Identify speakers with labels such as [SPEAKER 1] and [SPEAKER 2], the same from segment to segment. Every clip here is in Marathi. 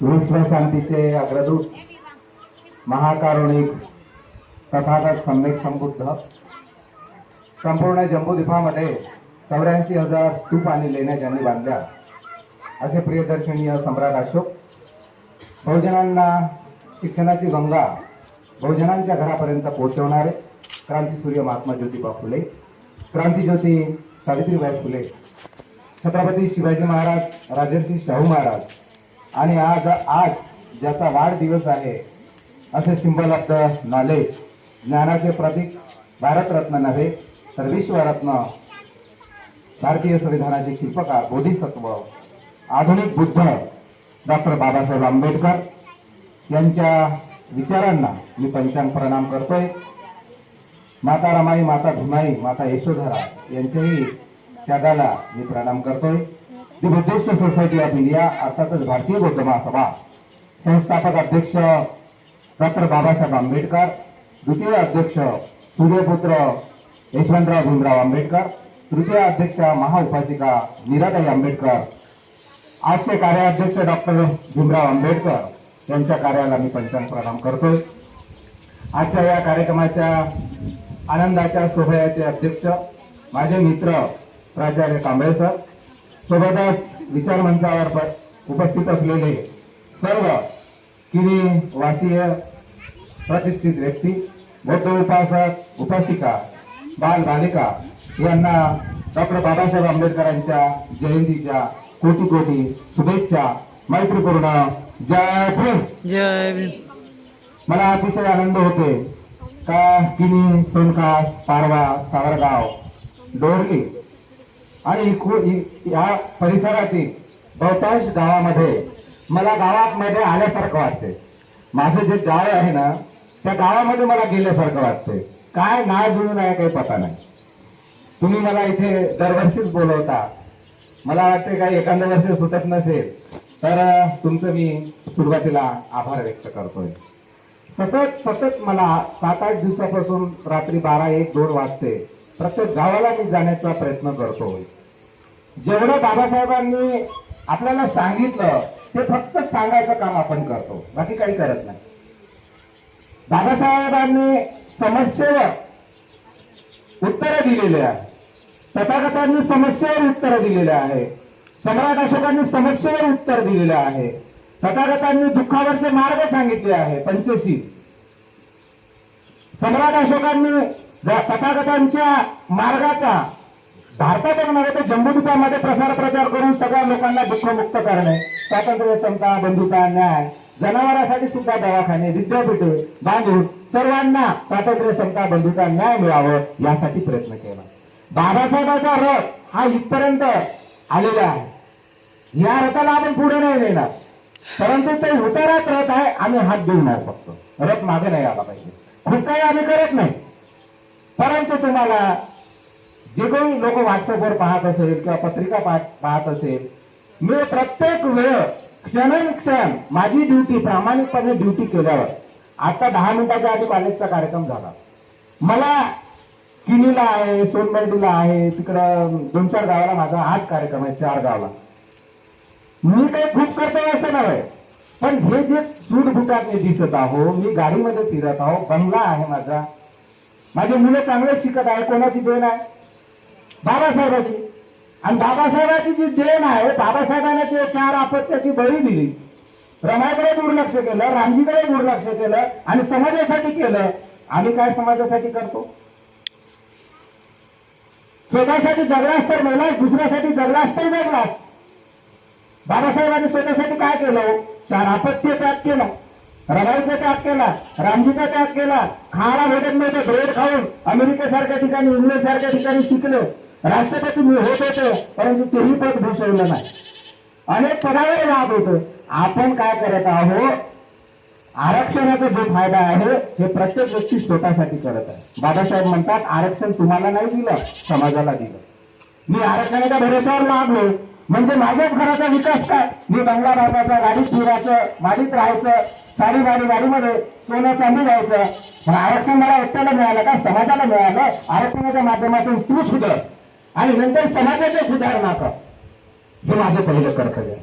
[SPEAKER 1] विश्वशांतीचे अग्रदूत महाकारुणिक तथागत सम्यक संबुद्ध संपूर्ण जम्बूद्वीपामध्ये चौऱ्याऐंशी हजार स्तूप आणि लेण्या ज्यांनी बांधल्या. असे प्रियदर्शनीय सम्राट अशोक बहुजनांना शिक्षणाची गंगा बहुजनांच्या घरापर्यंत पोहोचवणारे क्रांतीसूर्य महात्मा ज्योतिबा फुले क्रांतीज्योती सावित्रीबाई फुले छत्रपती शिवाजी महाराज राजर्षी शाहू महाराज. आणि आज आज ज्याचा वाढदिवस आहे असे सिंबल ऑफ द नॉलेज ज्ञानाचे प्रतीक भारतरत्न नव्हे तर विश्वरत्न भारतीय संविधानाचे शिल्पकार बोधिसत्व आधुनिक बुद्ध डॉक्टर बाबासाहेब आंबेडकर यांच्या विचारांना मी पंचांग प्रणाम करतोय. माता रमाई माता धुमाई माता यशोधरा यांच्याही त्यागाला मी प्रणाम करतोय. The Buddhist society of India अर्थातच भारतीय बौद्ध महासभा संस्थापक अध्यक्ष डॉक्टर बाबासाहेब आंबेडकर द्वितीय अध्यक्ष सूर्यपुत्र यशवंतराव भीमराव आंबेडकर तृतीय अध्यक्ष महाउपासिका मीराताई आंबेडकर आजचे कार्याध्यक्ष डॉक्टर भीमराव आंबेडकर यांच्या कार्याला मी पंचांग प्रणाम करतोय. आजच्या या कार्यक्रमाच्या आनंदाच्या सोहळ्याचे अध्यक्ष माझे मित्र प्राचार्य कांबळे सर सोबतच विचारमंचावर उपस्थित असलेले सर्व किरी वासीय प्रतिष्ठित व्यक्ती बौद्ध उपासक उपासिका बाल बालिका यांना डॉक्टर बाबासाहेब आंबेडकरांच्या जयंतीच्या कोटी कोटी शुभेच्छा मैत्रीपूर्ण जय भीम.
[SPEAKER 2] जय भीम.
[SPEAKER 1] मला अतिशय आनंद होते का किनी सोनखास पारवा सावरगाव डोरली आणि इ- या परिसरातील बहुतांश गावामध्ये मला गावामध्ये आल्यासारखं वाटते माझं जे गाव आहे ना त्या गावामध्ये मला गेल्यासारखं वाटते काय नाव जुळून आहे काही पता नाही. तुम्ही मला इथे दरवर्षीच बोलवता. मला वाटते काही एखाद्या वर्षी सुटत नसेल तर तुमचं मी सुरुवातीला आभार व्यक्त करतोय. सतत सतत मला सात आठ दिवसापासून रात्री बारा एक दोन वाजते. प्रत्येक गावाला मी जाण्याचा प्रयत्न करतो. जेवढं बाबासाहेबांनी आपल्याला सांगितलं ते फक्त सांगायचं काम आपण करतो. बाकी काही करत नाही. बाबासाहेबांनी समस्येवर उत्तरं दिलेले आहे. तथागतांनी समस्येवर उत्तरं दिलेले आहे. सम्राट अशोकांनी समस्येवर उत्तर दिलेले आहे. तथागतांनी दुःखावरचे मार्ग सांगितले आहे पंचशी सम्राट अशोकांनी तथागतांच्या मार्गाचा भारतातच नव्हे तर जम्बूद्वीपामध्ये प्रसार प्रचार करून सगळ्या लोकांना दुःखमुक्त करणे स्वातंत्र्य समता बंधुता न्याय जनावरांसाठी सुद्धा दवाखाने विद्यापीठे बांधून सर्वांना स्वातंत्र्य समता बंधुता न्याय मिळावं यासाठी प्रयत्न केला. बाबासाहेबांचा रथ हा इथपर्यंत आलेला आहे. या रथाला आपण पुढे नाही नेणार. परंतु ते उतारात रथ आहे आम्ही हात देऊन आहे फक्त. रथ मागे नाही आला पाहिजे. खूप काही आम्ही करत नाही. परंतु तुम्हाला जे काही लोक व्हॉट्सअपवर पाहत असेल किंवा पत्रिका पाहत पाहत असेल मी प्रत्येक वेळ क्षण क्षण माझी ड्युटी प्रामाणिकपणे ड्युटी केल्यावर आता दहा मिनिटाच्या आधी कॉलेजचा कार्यक्रम झाला. मला किनीला आहे सोनबर्डीला आहे तिकडं दोन चार गावाला माझा हाच कार्यक्रम आहे चार गावाला. मी काही खूप करतोय असं नव्हे. पण हे जे सूट बुटात मी दिसत आहो मी गाडीमध्ये फिरत आहो बंगला आहे माझा. माझे मुलं चांगले शिकत आहे कोणाची देण आहे? बाबासाहेबाची. आणि बाबासाहेबाची जी देण आहे बाबासाहेबांना ते चार आपत्त्याची बळी दिली. रमाकडे दुर्लक्ष केलं रामजीकडे दुर्लक्ष केलं आणि समाजासाठी केलं. आम्ही काय समाजासाठी करतो? स्वतःसाठी जगलास तर मेला दुसऱ्यासाठी जगलास तर जगलास. बाबासाहेबांनी स्वतःसाठी काय केलं? चार आपत्य त्याग केला. रवाईचा त्याग केला. रामजीचा त्याग केला. खायला भेटत नव्हतं ब्रेड खाऊन अमेरिकेसारख्या ठिकाणी इंग्लंड सारख्या ठिकाणी शिकले. राष्ट्रपती मी होत होते परंतु तेही पद भूषवलं नाही. अनेक पदावर राहत होते. आपण काय करत आहोत आरक्षणाचा जो फायदा आहे हे प्रत्येक व्यक्ती स्वतःसाठी करत आहे. बाबासाहेब म्हणतात आरक्षण तुम्हाला नाही दिलं समाजाला दिलं. मी आरक्षणाच्या भरोश्यावर लागलो. म्हणजे माझ्याच घराचा विकास काय? मी बंगला बांधायचा गाडीत फिरायचं माडीत राहायचं साडी बाडी गाडीमध्ये सोनं चांदी जायचं पण आरक्षण मला एकट्याला मिळालं का? समाजाला मिळालं? आरक्षणाच्या माध्यमातून तू सुधार. आणि नंतर समाजाची सुधारणा कर हे माझं पहिलं कर्तव्य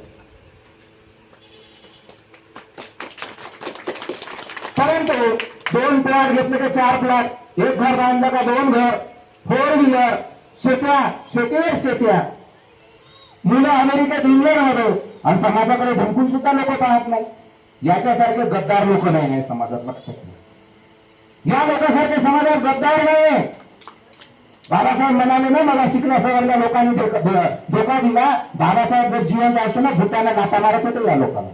[SPEAKER 1] परंतु दोन प्लॉट घेतले का चार प्लॉट एक घर बांधलं का दोन घर? फोर व्हीलर शेत्या शेतीवर शेत्या. मुलं अमेरिकेत इंग्लंडमध्ये आणि समाजाकडे ढुंकून सुद्धा लोक पाहत नाही. याच्यासारखे गद्दार लोक नाही नाही समाजात लक्षात घ्या. या लोकांसारखे समाजात गद्दार नाही बाबासाहेब म्हणाले ना मला शिकल्या सगळ्या लोकांनी धोका दिला. बाबासाहेब जर जिवंत जायचं ना भूताना नाता मारत होते या लोकांना.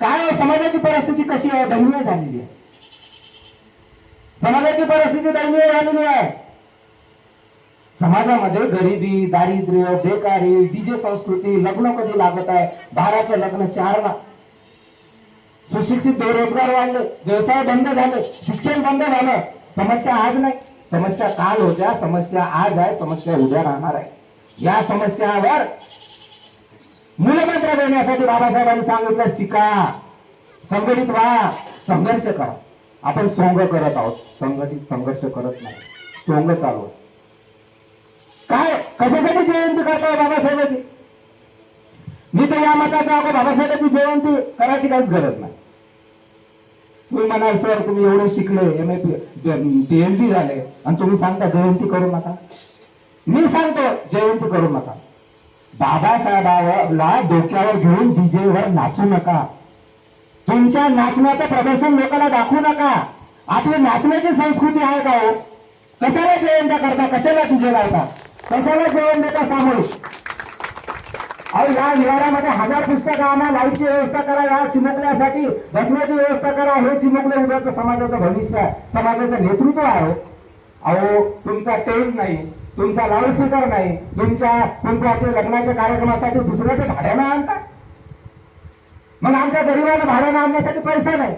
[SPEAKER 1] काय हो, समाजाची परिस्थिती कशी आहे? दयनीय झालेली आहे. समाजाची परिस्थिती दयनीय झालेली आहे. समाजामध्ये गरिबी दारिद्र्य बेकारी डीजे संस्कृती लग्न कधी लागत आहे? बाराचं लग्न चार ना सुशिक्षित बेरोजगार वाढले व्यवसाय बंद झाले शिक्षण बंद झालं. समस्या आज नाही. समस्या काल होत्या समस्या आज आहे समस्या उद्या राहणार आहे. या समस्यावर मूलमंत्र देण्यासाठी बाबासाहेबांनी सांगितलं शिका संघटित व्हा संघर्ष करा. आपण सोंग करत आहोत. संघटित संघर्ष करत नाही. सोंग चालू आहे. काय? कशासाठी जयंती करताय बाबासाहेबांची? मी तर या मताचा अगो बाबासाहेबांची जयंती करायची काहीच गरज नाही. तुम्ही म्हणाल सर तुम्ही एवढे शिकले एम ए पीएचडी झाले आणि तुम्ही सांगता जयंती करू नका. मी सांगतो जयंती करू नका. बाबासाहेबाला डोक्यावर घेऊन डीजे वर नाचू नका. तुमच्या नाचण्याचं प्रदर्शन लोकांना दाखवू नका. आपली नाचण्याची संस्कृती आहे का हो? कशाला जयंत्या करता? कशाला डीजे लावता? कशाला जेवण देता सामूहिक अहो या निवाऱ्यामध्ये हजार पुस्तकं आणा लाईटची व्यवस्था करा या चिमुकल्यासाठी बसण्याची व्यवस्था करा हे चिमुकले उद्याचं समाजाचं भविष्य आहे समाजाचं नेतृत्व आहे हो. अहो तुमचा टेंट नाही तुमचा लाऊडस्पीकर नाही तुमच्या तुमच्या लग्नाच्या कार्यक्रमासाठी दुसऱ्याच्या भाड्यानं आणता. मग आमच्या गरीबाला भाड्यानं आणण्यासाठी पैसा नाही.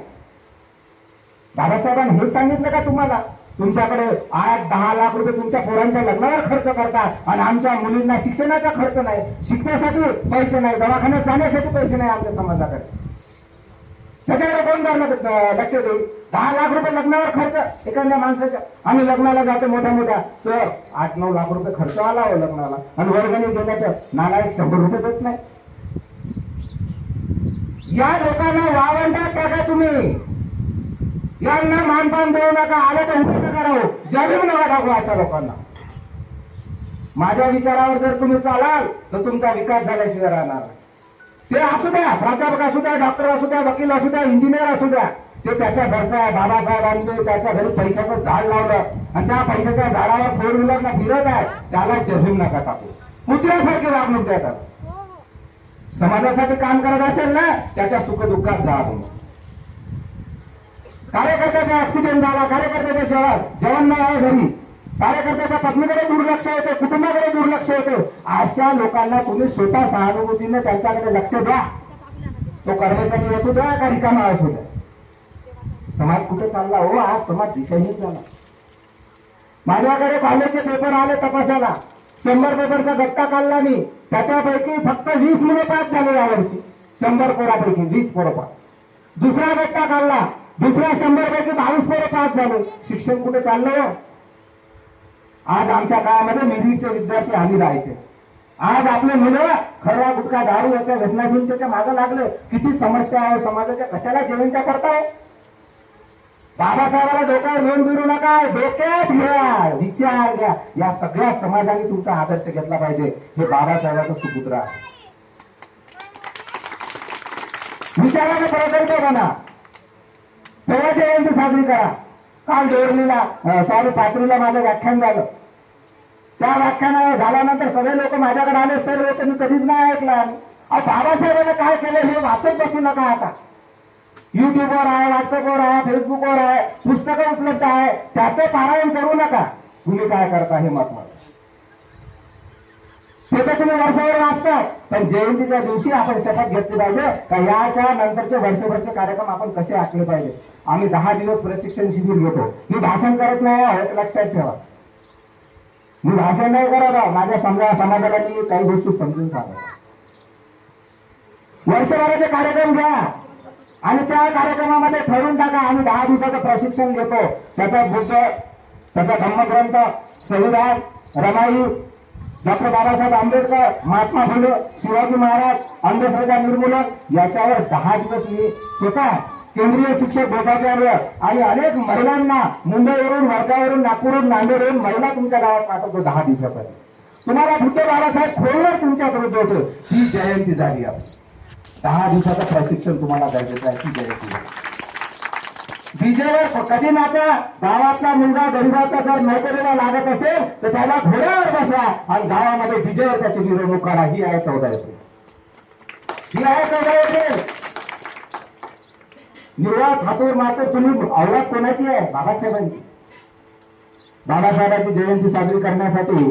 [SPEAKER 1] बाबासाहेबांनी हेच सांगितलं का तुम्हाला? तुमच्याकडे आठ दहा लाख रुपये तुमच्या पोरांच्या लग्नावर खर्च करतात आणि आमच्या मुलींना शिक्षणाचा खर्च नाही शिकण्यासाठी पैसे नाही दवाखान्यात जाण्यासाठी पैसे नाही आमच्या समाजाकडे. त्याच्याकडे कोण जाणार लक्ष देईल दहा लाख रुपये लग्नावर खर्च एखाद्या माणसाच्या. आम्ही लग्नाला जातो मोठ्या मोठ्या. सर आठ नऊ लाख रुपये खर्च आला हो लग्नाला. आणि वर्गणी नाला एक शंभर रुपये देत नाही. या लोकांना वावंटात टाका तुम्ही. यांना मानपान देऊ नका आलं तर उभं नका राहू जमीन नका टाकू अशा लोकांना. माझ्या विचारावर जर तुम्ही चालाल तर तुमचा विकास झाल्याशिवाय राहणार ते असू द्या प्राध्यापक असू द्या डॉक्टर असू द्या वकील असू द्या इंजिनियर असू द्या ते त्याच्या घरचा आहे बाबासाहेबांनी त्याच्या घरी पैशाचं झाड लावलं आणि त्या पैशाच्या झाडावर फोर व्हीलरला फिरत आहे त्याला जमीन नका टाकू. कुत्र्यासारखे वागणूक देतात. समाजासाठी काम करत असेल ना त्याच्या सुखदुःखात जा तुम्ही कार्यकर्त्याचा ऍक्सिडेंट झाला कार्यकर्त्याचं जेवण जेवण नाही आहे घरी. कार्यकर्त्याच्या पत्नीकडे दुर्लक्ष होते कुटुंबाकडे दुर्लक्ष होते. अशा लोकांना तुम्ही स्वतः सहानुभूतीने त्यांच्याकडे लक्ष द्या. तो कर्मचारी असू द्या का रिकामा असू द्या समाज कुठे चालला? हो आज समाज दिशाहीन झाला. माझ्याकडे कॉलेजचे पेपर आले तपासायला. शंभर पेपरचा गट्टा काढला मी. त्याच्यापैकी फक्त वीस मुलं पास झाले यावर्षी. शंभर पोरापैकी वीस पोरं पास. दुसरा गट्टा काढला. दुसऱ्या शंभर पैकी बावीस पोरं पास झाले. शिक्षण कुठे चाललं हो? आज आमच्या काळामध्ये निधीचे विद्यार्थी आम्ही राहायचे. आज आपले मुलं खरवा गुटखा दारू याच्या व्यसनाधीनतेच्या मागे लागले. किती समस्या आहे हो? समाजाच्या कशाला जयंत्या करताय? बाबासाहेबाला डोक्यावर घेऊन फिरू नका. डोक्यात घ्या. विचार घ्या. या सगळ्या समाजाने तुमचा आदर्श घेतला पाहिजे. हे बाबासाहेबाचं सुपुत्र आहे. विचाराने प्रकल्प बना. तेव्हा जयंती साजरी करा काल डोरलीला सॉरी पात्रीला माझं व्याख्यान झालं. त्या व्याख्यान झाल्यानंतर सगळे लोक माझ्याकडे आले सर लोक मी कधीच नाही ऐकलं अहो बाबासाहेबांनी काय केलं हे वाचत बसू नका आता. युट्यूबवर आहे व्हॉट्सअपवर आहे फेसबुकवर आहे पुस्तकं उपलब्ध आहे त्याचं पारायण करू नका. तुम्ही काय करता हे महत्वाचं? ते तर तुम्ही वर्षावर वाचताय. पण जयंतीच्या दिवशी आपण शपथ घेतली पाहिजे का याच्या नंतरचे वर्षभरचे कार्यक्रम आपण कसे आखले पाहिजे? आम्ही दहा दिवस प्रशिक्षण शिबिर घेतो. मी भाषण करत नाही हो, लक्षात ठेवा. मी भाषण नाही करत आहे माझ्या समजा समाजाला मी काही गोष्टी समजून सांगतो. वर्षभराचे कार्यक्रम घ्या. आणि त्या कार्यक्रमामध्ये ठरवून टाका. आम्ही दहा दिवसाचं प्रशिक्षण घेतो. त्याचा बुद्ध त्याचा धम्मग्रंथ संविधान रमाई डॉक्टर बाबासाहेब आंबेडकर महात्मा फुले शिवाजी महाराज अंधश्रद्धा निर्मूलन याच्यावर दहा दिवस मी स्वतः केंद्रीय शिक्षक भ्रष्टाचार्य आणि अनेक महिलांना मुंबईवरून वर्धावरून नागपूरवरून नांदेडवरून महिला तुमच्या गावात पाठवतो दहा दिवसापर्यंत. तुम्हाला बुद्ध बाबासाहेब खोलवर तुमच्या विरुद्ध होतो ही जयंती झाली आहे. दहा दिवसाचं प्रशिक्षण तुम्हाला द्यायचं आहे ती जयंती. झाली. विजेवर कधी गावातला मुलगा गरीबाचा जर नोकरीला लागत असेल तर त्याला घोड्यावर बसवा आणि गावामध्ये विजेवर त्याची मिरवणूक करा ही आहे चौदा एप्रिल ही आहे चौदा एप्रिल निर्वाह ठाकूर मात्र तुम्ही औलाद कोणाची आहे? बाबासाहेबांची. बाबासाहेबांची जयंती साजरी करण्यासाठी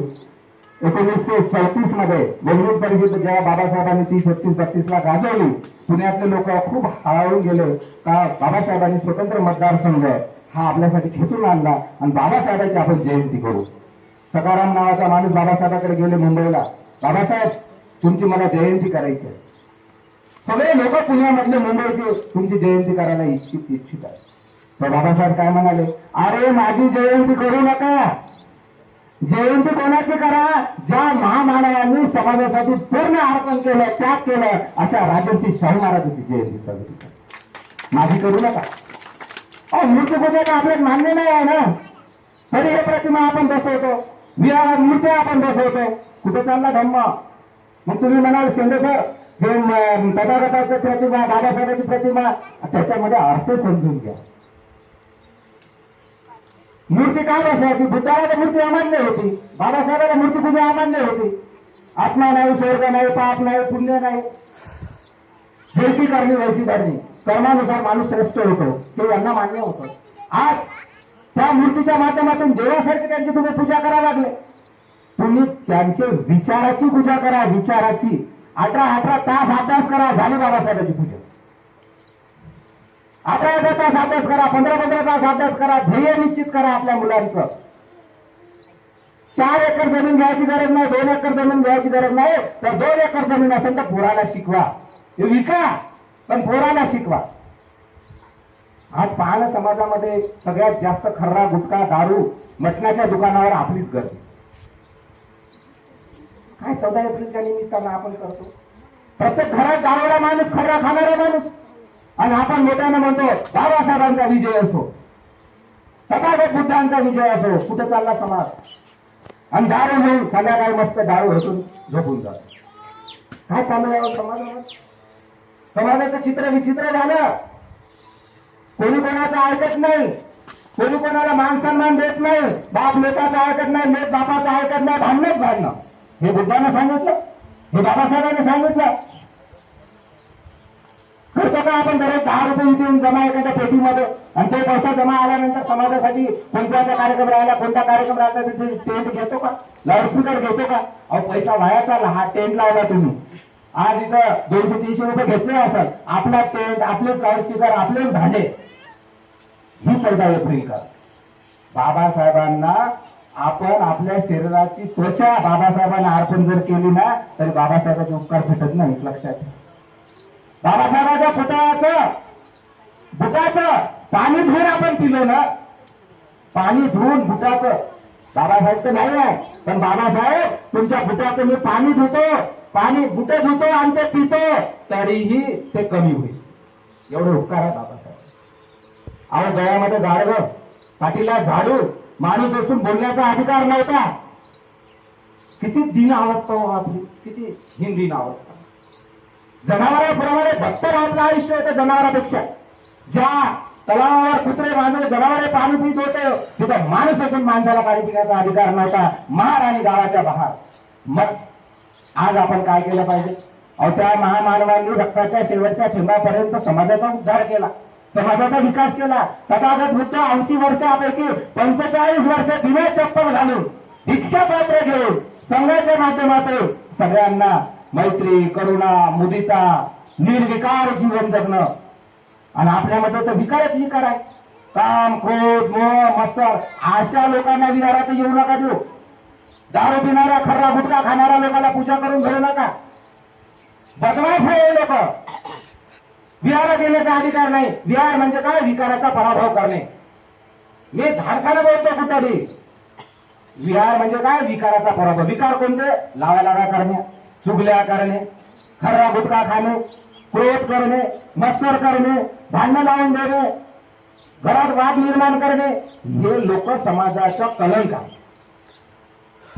[SPEAKER 1] एकोणीसशे चौतीसमध्ये बंगळूर परिषद जेव्हा बाबासाहेबांनी तीस एकतीस बत्तीस ला गाजवली पुण्यातले लोक खूप हळाळून गेले. का बाबासाहेबांनी स्वतंत्र मतदारसंघ हा आपल्यासाठी खेचून आणला आणि बाबासाहेबांची आपण जयंती करू. सकाराम नावाचा माणूस बाबासाहेबाकडे गेले मुंबईला. बाबासाहेब तुमची मला जयंती करायची आहे. सगळे लोक पुण्यामधले मुंबईचे तुमची जयंती करायला इच्छित इच्छित आहे तर बाबासाहेब काय म्हणाले? अरे माझी जयंती करू नका. जयंती कोणाची करा? ज्या महामानवांनी समाजासाठी पूर्ण अर्पण केलं त्याग केलं अशा राजर्षी शाहू महाराजांची जयंती साजरी करा माझी करू नका. अ मूर्तीपूजेला आपल्याला मान्य नाही आहे ना. तरी हे प्रतिमा आपण बसवतो. विहारात मूर्त्या आपण बसवतो. कुठे चालला धम्म? मग तुम्ही म्हणाल शिंदे सर हे तथागताचं प्रतिमा बाबासाहेबांची प्रतिमा त्याच्यामध्ये अर्थ समजून घ्या. मूर्ती काय बसवायची बुद्धाला तर मूर्ती अमान्य होती. बाबासाहेबाला मूर्ती पूजा अमान्य होती. आत्मा नाही स्वर्ग नाही पाप नाही पुण्य नाही. जैसी करणी वैसी करणी कर्मानुसार माणूस श्रेष्ठ होतो. ते यांना मान्य होतं. आज त्या मूर्तीच्या माध्यमातून देवासारखे त्यांची तुम्ही पूजा करा लागले. तुम्ही त्यांचे विचाराची पूजा करा विचाराची. अठरा अठरा तास अभ्यास करा झाली बाबासाहेबांची पूजा. अठरा अठरा तास अभ्यास करा पंधरा पंधरा तास अभ्यास करा ध्येय निश्चित करा आपल्या मुलांचं. चार एकर जमीन घ्यायची गरज नाही दोन एकर जमीन घ्यायची गरज नाही तर दोन एकर जमीन असेल तर पोराला शिकवा. हे विका पण पोराला शिकवा. आज पाहणं समाजामध्ये सगळ्यात जास्त खर्रा गुटखा दारू मटणाच्या दुकानावर आपलीच गर्दी. काय चौदा एप्रिलच्या निमित्तानं आपण करतो? प्रत्येक घरात दारूला माणूस खर्रा खाणारा माणूस. आणि आपण मोठ्यानं म्हणतो बाबासाहेबांचा विजय असो तथागत बुद्धांचा विजय असो कुठे चालला समाज? आणि दारू घेऊन संध्याकाळी मस्त दारू हसून झोपून जातो. काय चालू आहे समाजावर? समाजाचं चित्र विचित्र झालं. कोणी कोणाचं ऐकत नाही कोणी कोणाला मान सन्मान देत नाही बाप लेकाचं ऐकत नाही लेक बापाचं ऐकत नाही भांडणच भांडणं. हे बुद्धानं सांगितलं हे बाबासाहेबांनी सांगितलं. करतो का आपण दररोज दहा रुपये इथे येऊन जमा एखाद्या पेटीमध्ये. आणि ते पैसा जमा आल्यानंतर समाजासाठी कोणत्याचा कार्यक्रम राहिला कोणता कार्यक्रम राहिला तिथे टेंट घेतो का? लाऊडस्पीकर घेतो का? अहो पैसा वाया चालला हा टेंट लावला तुम्ही. आज इथं दोनशे तीनशे रुपये घेतले असाल. आपला टेंट आपलेच लाऊडस्पीकर आपलेच भांडे. ही चौदा एप्रिल का? बाबासाहेबांना आपण आपल्या शरीराची त्वचा बाबासाहेबांना अर्पण जर केली ना तरी बाबासाहेबांचे उपकार भेटत नाही लक्षात. ठेवा. बाबासाहेबांच्या पुतळ्याचं बुटाचं पाणी धुवून आपण पिलो ना. पाणी धुवून बुटाचं. बाबासाहेबचं नाही आहे पण बाबासाहेब तुमच्या बुटाचं मी पाणी धुतो पाणी बुट धुतो आणि ते पितो तरीही ते कमी होईल. एवढे उपकार आहे बाबासाहेब. अहो गळ्यामध्ये गाडव पाठीला झाडू माणूस असून बोलण्याचा अधिकार नव्हता. किती दिन अवस्था हो आपली किती हिंदी अवस्था. जनावराप्रमाणे फक्त आपलं आयुष्य होतं जनावरापेक्षा. ज्या तलावावर कुत्रे मांजरे जनावरे पाणी पित होते तिथं माणूस असून माणसाला पाणी पिण्याचा अधिकार नव्हता. महार आणि गावाच्या बहार. मग आज आपण काय केलं पाहिजे? अहो त्या महामानवांनी रक्ताच्या शेवटच्या थेंबापर्यंत समाजाचा उद्धार केला. समाजाचा विकास केला. तथागत बुद्ध ऐंशी वर्षापैकी पंचेचाळीस वर्ष बिना चप्पल घालून भिक्षा पात्र घेऊन संघाच्या माध्यमातून सगळ्यांना मैत्री करुणा मुदिता निर्विकार जीवन जगणं. आणि आपल्यामध्ये तर विकारच विकार आहे. काम क्रोध मोह मत्सर अशा लोकांना विहारात येऊ नका देऊ. दारू पिणारा खर्रा गुटखा खाणाऱ्या लोकांना पूजा करून घेऊ नका. बदमाश आहे लोक. विहारात येण्याचा अधिकार नाही. विहार म्हणजे काय? विकाराचा पराभव करणे. मी धाडसाने बोलतो कुठे विहार म्हणजे काय? विकाराचा पराभव. विकार कोणते? लावा लावा करणे चुगल्या करणे खरा गुटखा खाणे क्रोध करणे मत्सर करणे भांडण लावून देणे घरात वाद निर्माण करणे हे लोक समाजाच्या कलंक आहे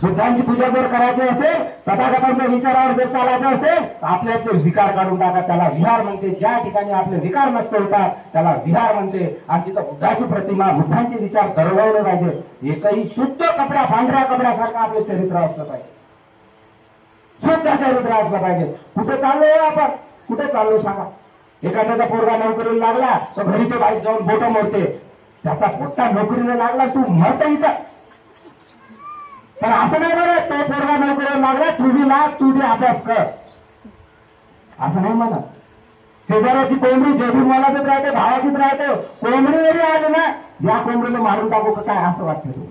[SPEAKER 1] बुद्धांची पूजा जर करायची असेल तथागतांच्या विचारावर जर चालायचं असेल तर आपल्या ते विकार काढून टाका. त्याला विहार म्हणते. ज्या ठिकाणी आपले विकार नष्ट होतात त्याला विहार म्हणते. आणि तिथं बुद्धाची प्रतिमा बुद्धांचे विचार दरवळले पाहिजे एकही शुद्ध कपड्या पांढऱ्या कपड्यासारखं आपलं चरित्र असलं पाहिजे. शुद्ध चरित्र असला पाहिजे. कुठे चाललोय आपण? कुठे चाललो सांगा. एखाद्याचा पोरगा नोकरीला लागला तर घरी ते बाईक जाऊन बोट मोडते. त्याचा पोट्टा नोकरीला लागला तू मत इथं. पण असं नाही बरं तो पोरगा नोकरीला लागला तुझी लाग तू बी अभ्यास कर. असं नाही म्हणत. शेजाऱ्याची कोंबडी जेबी मोलातच राहते भावाचीच राहते. कोंबडी जरी आली ना या कोंबडीला मारून टाकू का काय? असं वाटतं. तू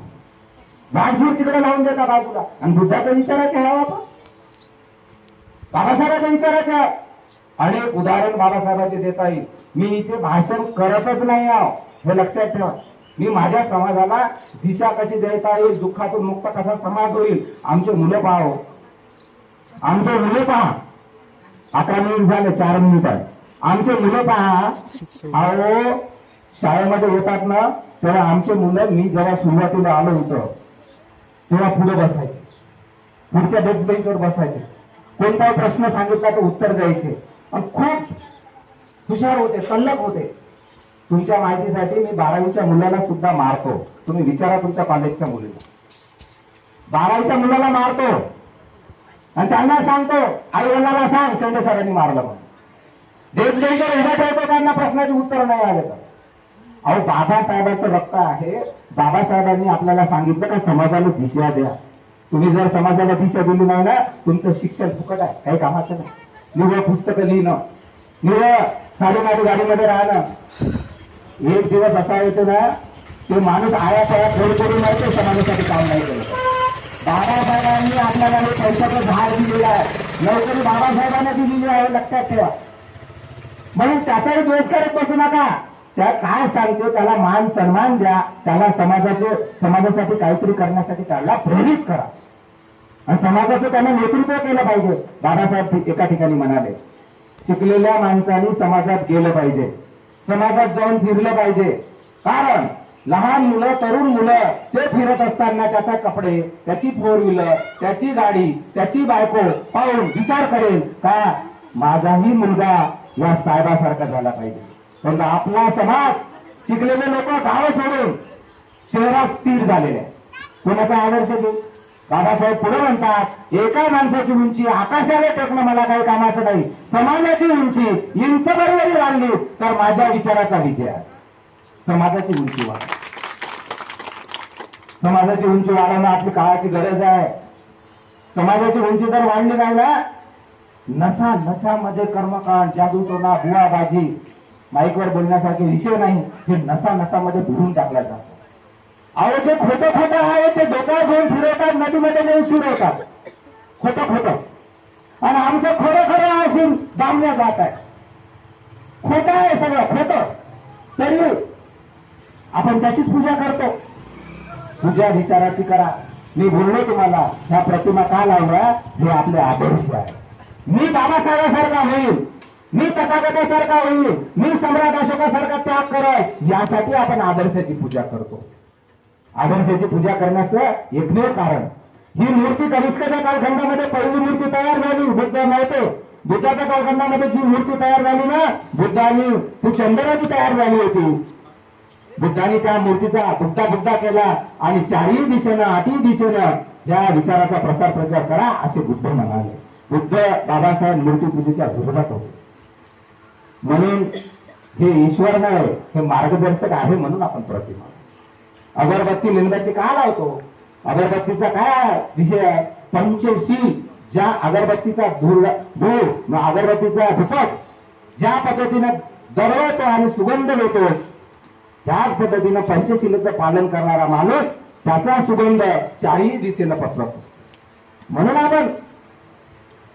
[SPEAKER 1] झाडझूड तिकडे लावून देता बाजूला. आणि बुद्धाचा विचार ठेवा आपण? बाबासाहेबांचा विचार ठेवा अनेक उदाहरण बाबासाहेबांचे देता येईल मी इथे भाषण करतच नाही आहो. हे लक्षात ठेवा. मी माझ्या समाजाला दिशा कशी देता येईल दुःखातून मुक्त कसा समाज होईल आमचे मुलं पाहो. आमचे मुलं पहा. अकरा मिनिट झाले चार मिनिट आहे. आमचे मुलं पहा. अहो शाळेमध्ये येतात ना तेव्हा आमचे मुलं मी जेव्हा सुरुवातीला आलो होतो तेव्हा पुढे बसायचे. पुढच्या डेस्क बेंचवर बसायचे. कोणताही प्रश्न सांगितला तर उत्तर द्यायचे. आणि खूप हुशार होते सल्लक होते. तुमच्या माहितीसाठी मी बारावीच्या मुलाला सुद्धा मारतो. तुम्ही विचारा तुमच्या कॉलेजच्या मुलीला. बारावीच्या मुलाला मारतो. आणि त्यांना सांगतो आई सांग शेंडे सरांनी मारलं म्हणून. देश बेंचवर उभा त्यांना प्रश्नाची उत्तर नाही आले तर. अहो बाबासाहेबांचं रक्त आहे. बाबासाहेबांनी आपल्याला सांगितलं का समाजाला दिशा द्या. तुम्ही जर समाजाला दिशा दिली नाही ना तुमचं शिक्षण फुकट आहे. काही कामाचं नाही. निवळ पुस्तकं लिहिणं. निवळ साडेमाडी गाडीमध्ये राहणं. एक दिवस असा येतो ना ते माणूस आया पाया फोड करून नाही ते समाजासाठी काम नाही केलं बाबासाहेबांनी आपल्याला पैशाचं झाड दिलेलं आहे. नोकरी बाबासाहेबांना दिलेली आहे लक्षात ठेवा. म्हणून त्याचाही द्वेष करत बसू नका. त्या काय सांगते त्याला मान सन्मान द्या. त्याला समाजाचे समाजासाठी काहीतरी करण्यासाठी त्याला प्रेरित करा. आणि समाजाचं त्यांना नेतृत्व केलं पाहिजे. बाबासाहेब एका ठिकाणी म्हणाले शिकलेल्या माणसाने समाजात गेलं पाहिजे. समाजात जाऊन फिरलं पाहिजे. कारण लहान मुलं तरुण मुलं ते फिरत असताना त्याचा कपडे त्याची फोर व्हीलर त्याची गाडी त्याची बायको पाहून विचार करेल का माझाही मुलगा या साहेबासारखा झाला पाहिजे. पण आपला समाज शिकलेले लोक गाव सोडून शहरात स्थिर झालेले आहे. कोणाचा आदर्श घेऊ? दादासाहेब पुढे म्हणतात एका माणसाची उंची आकाशाला टेकणं मला काही कामाचं नाही. समाजाची उंची इंच बरोबरी वाढली तर माझ्या विचाराचा विजय समाजाची उंची वाढ. समाजाची उंची वाढवणं आपली काळाची गरज आहे. समाजाची उंची जर वाढली नाही ना नसा नसामध्ये कर्मकांड जादूटोना बुवाबाजी माईकवर बोलण्यासारखे विषय नाही. हे नसा नसामध्ये भरून टाकला जातो अहो जे खोटं खोटं आहे ते डोक्यावर घेऊन फिरवतात नदीमध्ये नेऊन फिरवतात खोटं खोटं. आणि आमचं खरं खरं असून दामल्या जात आहे. खोटं आहे सगळं खोटं. तरी आपण त्याचीच पूजा करतो. पूजा विचाराची करा. मी बोललो तुम्हाला ह्या प्रतिमा का लावल्या? हे आपले आदर्श आहे. मी बाबासाहेबासारखा होईल. मी तथागतासारखा होईल. मी सम्राट अशोकासारखा त्याग करेल. यासाठी आपण आदर्शाची पूजा करतो. आदर्शाची पूजा करण्याचं एकमेव कारण. ही मूर्ती कनिष्काच्या कालखंडामध्ये पहिली मूर्ती तयार झाली बुद्ध नव्हते बुद्धाच्या कालखंडामध्ये जी मूर्ती तयार झाली ना बुद्धानी ती चंद्राची तयार झाली होती. बुद्धाने त्या मूर्तीचा बुद्धा बुद्धा केला आणि चारही दिशेनं आठही दिशेनं या विचाराचा प्रसार प्रचार करा असे बुद्ध म्हणाले. बुद्ध बाबासाहेब मूर्तीपूजेच्या विरोधात होते. म्हणून हे ईश्वर नाही हे मार्गदर्शक आहे म्हणून आपण प्रतिमा अगरबत्ती मेणबत्ती का लावतो? अगरबत्तीचा काय विषय आहे? पंचशील ज्या अगरबत्तीचा धूर धूर मग अगरबत्तीचा धुपट ज्या पद्धतीनं दरवळतो आणि सुगंध येतो त्याच पद्धतीनं पंचशीलेचं पालन करणारा माणूस त्याचा सुगंध चारही दिशेनं पसरतो म्हणून आपण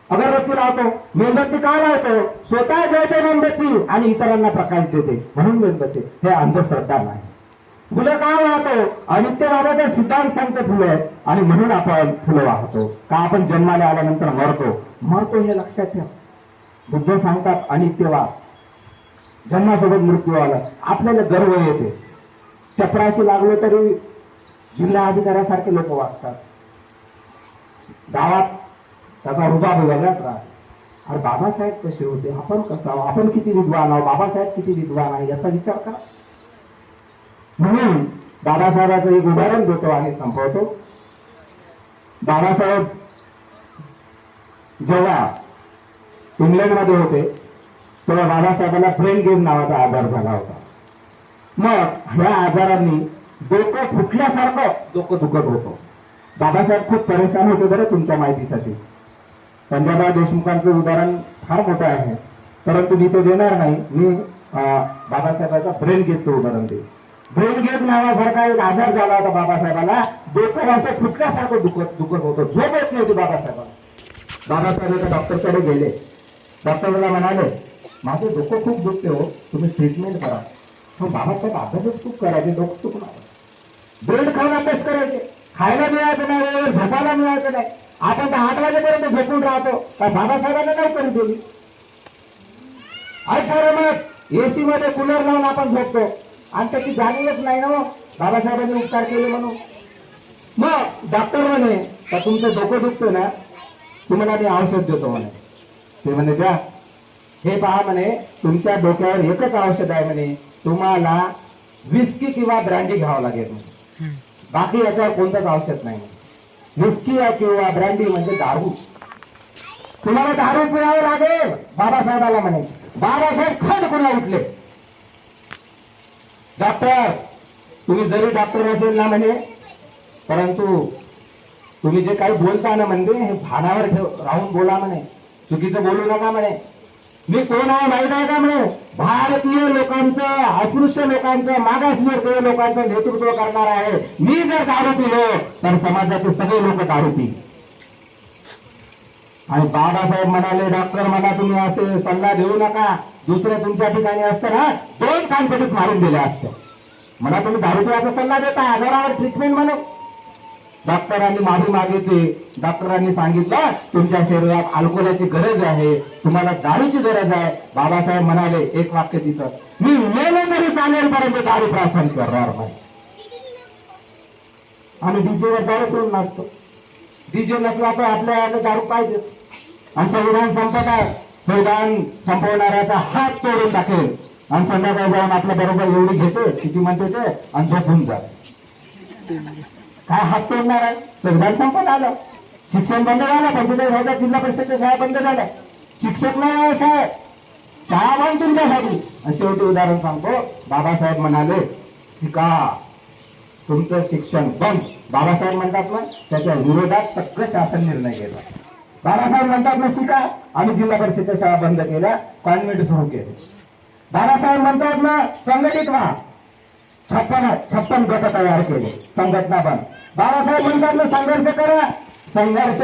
[SPEAKER 1] अगरबत्ती लावतो मेणबत्ती का लावतो? स्वतः जळते मेणबत्ती आणि इतरांना प्रकाश देते. म्हणून मेणबत्ती हे अंधश्रद्धा नाही. फुलं का वाहतो आणि नित्यवादाचा सिद्धांत सांगते फुलं आणि म्हणून आपण फुलं वाहतो. का आपण जन्माला आल्यानंतर मरतो? मरतो हे लक्षात ठेव. बुद्ध सांगतात अनित्यवाद जन्मासोबत मृत्यू आला. आपल्याला गर्व येते. चपराशी लागलो तरी जिल्हा अधिकाऱ्यासारखे लोक वागतात. गावात त्याचा रुबाब वेगळाच राहत. अरे बाबासाहेब कसे होते? आपण कसं? आपण किती विद्वान आहोत? बाबासाहेब किती विद्वान आहे याचा विचार करा. म्हणून बाबासाहेबाचं एक उदाहरण देतो आणि संपवतो. बाबासाहेब जेव्हा इंग्लंडमध्ये होते तेव्हा बाबासाहेबांना ब्रेन गेम नावाचा आजार झाला होता. मग ह्या आजारांनी डोकं फुटल्यासारखं डोकं दुखत होतं. बाबासाहेब खूप परेशान होते बरं तुमच्या माहितीसाठी. पंजाबराव देशमुखांचं उदाहरण फार मोठं आहे. परंतु मी ते देणार नाही. मी अं, बाबासाहेबांचा ब्रेन गेमचं उदाहरण देईन. ब्रेनगेट नावासारखा एक आजार झाला होता बाबासाहेबाला. डोकं असं फुटल्यासारखं दुखत दुखत होतं. झोप येत नव्हती बाबासाहेबाला. बाबासाहेब एका डॉक्टरकडे गेले. डॉक्टरला म्हणाले माझं डोकं खूप दुखते हो. तुम्ही ट्रीटमेंट करा. हो, मग बाबासाहेब अभ्यासच खूप करायचे. डोकं चुकणार ब्रेड खाऊन अभ्यास करायचे. खायला मिळायचं नाही वेळेवर झोपायला मिळायचं नाही. आपण तर आठ वाजेपर्यंत झोपून राहतो. काय बाबासाहेबांना नाही करू दिली. आश्रमात एसी मध्ये कूलर लावून आपण झोपतो. आणि त्याची जाणीवच नाही ना हो. बाबासाहेबांनी उपचार केले म्हणून. मग डॉक्टर म्हणे का तुमचं डोकं दुखतं ना? तुम्हाला मी औषध देतो म्हणे. ते म्हणे द्या. हे पहा म्हणे तुमच्या डोक्यावर एकच औषध आहे म्हणे. तुम्हाला विस्की किंवा ब्रँडी घ्यावं लागेल म्हणे. बाकी याच्यावर कोणतंच औषध नाही विस्की किंवा ब्रँडी म्हणजे दारू. तुम्हाला दारू पिळावं लागेल बाबासाहेबाला म्हणे. बाबासाहेब खंड पुन्हा उठले? डॉक्टर तुम्ही जरी डॉक्टर असेल ना म्हणे परंतु तुम्ही जे काही बोलता ना म्हणजे हे भानावर ठेव राहून बोला म्हणे. चुकीचं बोलू नका म्हणे. मी कोण आहे माहीत आहे का म्हणे? भारतीय लोकांचं अस्पृश्य लोकांचं मागासवर्गीय लोकांचं नेतृत्व करणार आहे. मी जर दारू पिलो तर समाजाचे सगळे लोक दारू पिले आणि बाबासाहेब म्हणाले डॉक्टर म्हणा तुम्ही असे सल्ला देऊ नका. दुसरं तुमच्या ठिकाणी असतं ना दोन कानपटीत मारून दिले असतं. मला तुम्ही दारू पिण्याचा सल्ला देता आजारावर ट्रीटमेंट म्हणून डॉक्टरांनी माफी मागितली. डॉक्टरांनी सांगितलं तुमच्या शरीरात अल्कोहोलची गरज आहे तुम्हाला दारूची गरज आहे. बाबासाहेब म्हणाले एक वाक्य तिथं मी मेलो तरी चालेल परंतु दारू प्राशन करणार नाही. आणि डीजेवर दारू करून नाचतो. डीजे नसला तर आपल्या दारू पाहिजे आणि संविधान संपत आहे विधान संपवणाऱ्याचा हात तोडून टाकेल. आणि संध्याकाळी जाऊन आपल्या बरोबर एवढी घेते किती म्हणते ते आणि झोपून जा काय हात तोडणार आहे? संविधान संपत आलं. शिक्षण बंद झालं पंचेचाळीस हजार जिल्हा परिषदच्या शाळा बंद झाल्या. शिक्षक नाही शाळे शाळेत. शाळा बंद तुमच्यासाठी. असे शेवटी उदाहरण सांगतो. बाबासाहेब म्हणाले शिका तुमचं शिक्षण बंद. बाबासाहेब म्हणतात ना त्याच्या विरोधात तक्क शासन निर्णय घेतला बाळासाहेब म्हणतात ना शिका आम्ही जिल्हा परिषदच्या शाळा बंद केल्या कॉन्व्हेंट सुरू केले. बाळासाहेब म्हणतात ना संघटित व्हा. छप्पन छप्पन गट तयार केले संघटना बंद. बाळासाहेब म्हणतात ना संघर्ष करा. संघर्ष